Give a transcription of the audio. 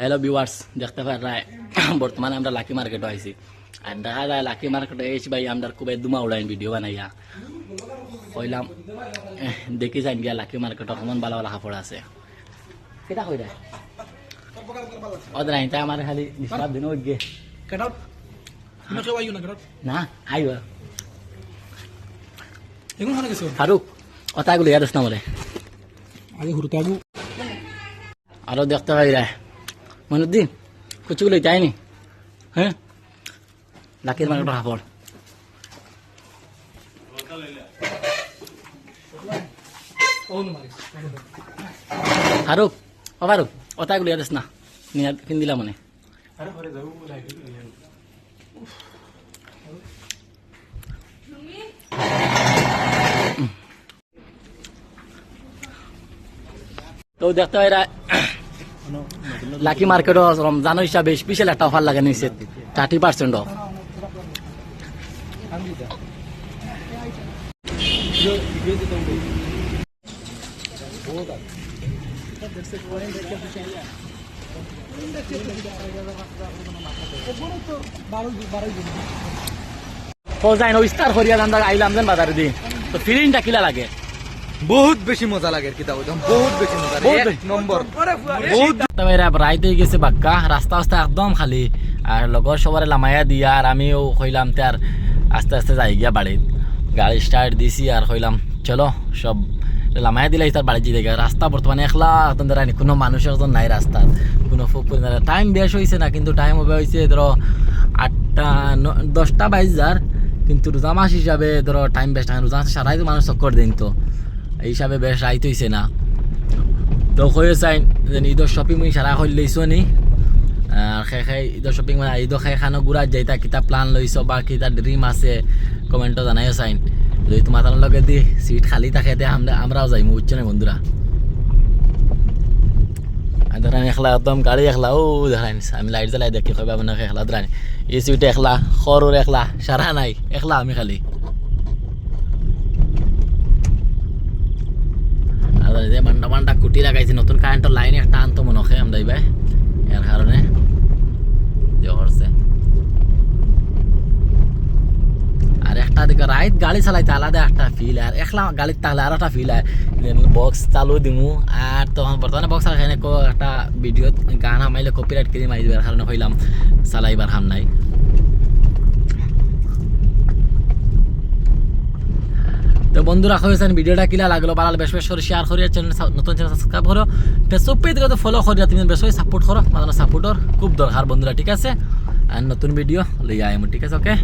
Hello viewers দেখতে পারায় বর্তমানে আমরা লাকি মার্কেটে আইছি। আর দেখা যায় লাকি মার্কেটে এসে ভাই আমরা খুব দুমা উড়াইন ভিডিও বানাইয়া। কইলাম দেখি যাই গিয়া লাকি মার্কেটে কেমন ভালো ভালো কাপড় আছে। কেটা কই রে ওদের আইনটা আমার খালি ডিস্টার্ব দিন গে না আইব? ফারুক ওটাগুলো ইয়াদ না মরে। Ay আরও দেখতে পাই রে মনুদ্দিন কুচুগুলো যায়নি হ্যাঁ লাকির মার্কেটের কাপড় Oh no maris. ফারুক ও ফারুক ওটাগুলো ইয়াদ না নিয়ে কিন দিলাম মানে Ano pare daw like তো দেখতে পাই রা Lucky মার্কেটও রমজান হিসাবে স্পেশাল একটা অফার লাগে নিছে থার্টি পার্সেন্ট অফ যেন ফিলিংটা কিলা লাগে? বহুত বেশি মজা লাগে কিতাব একদম বহুত বেশি মজা এক নম্বর। বহুত তবে এরা রাইতে গেছে বাক্কা রাস্তা রাস্তা একদম খালি। আর লগর সবার লামাইয়া দিয়া আর আমিও কইলাম তার আস্তে আস্তে যাই গিয়া বাড়িত। গাড়ি স্টার্ট দিছি আর কইলাম চলো সব লামাইয়া দিলে তার বাড়ি যেতে গিয়া। রাস্তা বর্তমানে একলা একদম দাঁড়ানি কোনো মানুষ একজন নাই রাস্তার কোনো ফুক টাইম বেশ হয়েছে না কিন্তু টাইম হবে হয়েছে ধরো আটটা ন- দশটা বাইশ যার কিন্তু রোজা মাস হিসাবে ধরো টাইম বেশ না। রোজা মাসে সারাই তো মানুষ চক্কর দিন তো হিসাবে বেশ রাইত হয়েছে না। তো কয়ে চাইন যে ঈদর শপিং মুই সারা হইল লইছো নি। আর খাই খাই ঈদর শপিং মানে ঈদ খাই খানো ঘুরা যাইতা কিতা প্ল্যান লইছ বা কিতা ড্রিম আছে কমেন্টও জানাইও চাইন যদি তোমার তার লগে দি সিট খালি থাকে তে আমরা আমরাও যাই বুঝছ না বন্ধুরা ধরেন একলা একদম গাড়ি একলা ও ধরেন আমি লাইট জ্বালাই দেখি কইবা মানে একলা ধরেন এই সিট একলা খরর একলা সারা নাই একলা আমি খালি। আর যে বান্ডা বান্ডা কুটি লাগাইছে, নতুন কারেন্টের লাইন একটা আনতো মনে হয় আমরা ভাই এর কারণে করছে আর একটা দিকে রাইত গাড়ি চালাইতে আলাদা একটা ফিল আর একলা গাড়ির তাহলে আর একটা ফিল আর বক্স চালু দিমু আর তখন বর্তমানে বক্স চালাই একটা ভিডিও গান হামাইলে কপিরাইট কিনে মারি দিবার কারণে হইলাম চালাইবার হাম নাই। তো বন্ধুরা হয়েছেন ভিডিওটা কিলা লাগল ভালো বেশ বেশ করে শেয়ার করিয়া চ্যানেল নতুন চ্যানেল সাবস্ক্রাইব করো। ফেসবুক পেজ তো ফলো করিয়া তুমি বেশ সাপোর্ট করো। মানে সাপোর্টর খুব দরকার বন্ধুরা, ঠিক আছে? আর নতুন ভিডিও লইয়া আইমু ঠিক আছে ওকে